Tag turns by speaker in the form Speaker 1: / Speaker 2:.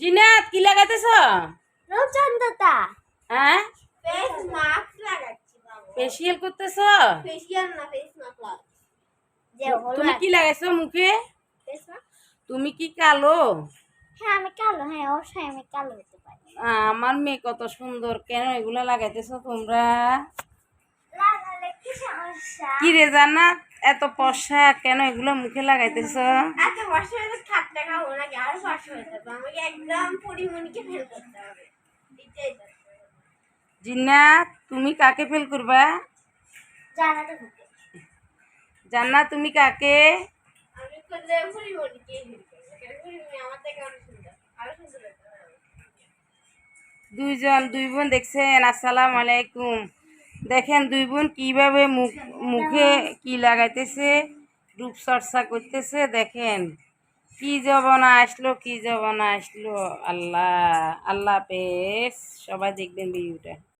Speaker 1: জিনাত কি লাগাইতেছ
Speaker 2: রচন্দতা।
Speaker 1: হ্যাঁ?
Speaker 2: Face mask লাগাচ্ছি বাবা।
Speaker 1: ফেসিয়াল করতেছ?
Speaker 2: ফেসিয়াল না ফেস মাস্ক লাগাচ্ছি
Speaker 1: তুমি কি লাগাইছো মুখে?
Speaker 2: ফেস মাস্ক
Speaker 1: তুমি কি কালো?
Speaker 2: হ্যাঁ আমি কালো। হ্যাঁ অবশ্যই আমি কালো হতে পারি।
Speaker 1: আমার মেয়ে কত সুন্দর। কেন এগুলা লাগাইতেছ তোমরা?
Speaker 2: কি
Speaker 1: রে জান্নাত? এত পশা কেন এগুলো মুখে লাগাইতেছ?
Speaker 2: এত বর্ষ ঠাট্টা খাব নাকি? আরও বর্ষ হয়ে যাবে। আমাকে একদম পরিমণিকে ফেল করতে হবে। এটাই
Speaker 1: তুমি কাকে ফেল করবা? জান্নাত তুমি কাকে? দুইজন দুই বোন দেখছেন? আসসালাম আলাইকুম। দেখেন দুই বোন কীভাবে মুখ, মুখে কি লাগাইতেছে রূপচর্চা করতেছে, দেখেন। কি জবনা আসলো, কি জবনা আসলো। আল্লাহ আল্লাহ পেস সবাই দেখবেন ভিডিওটা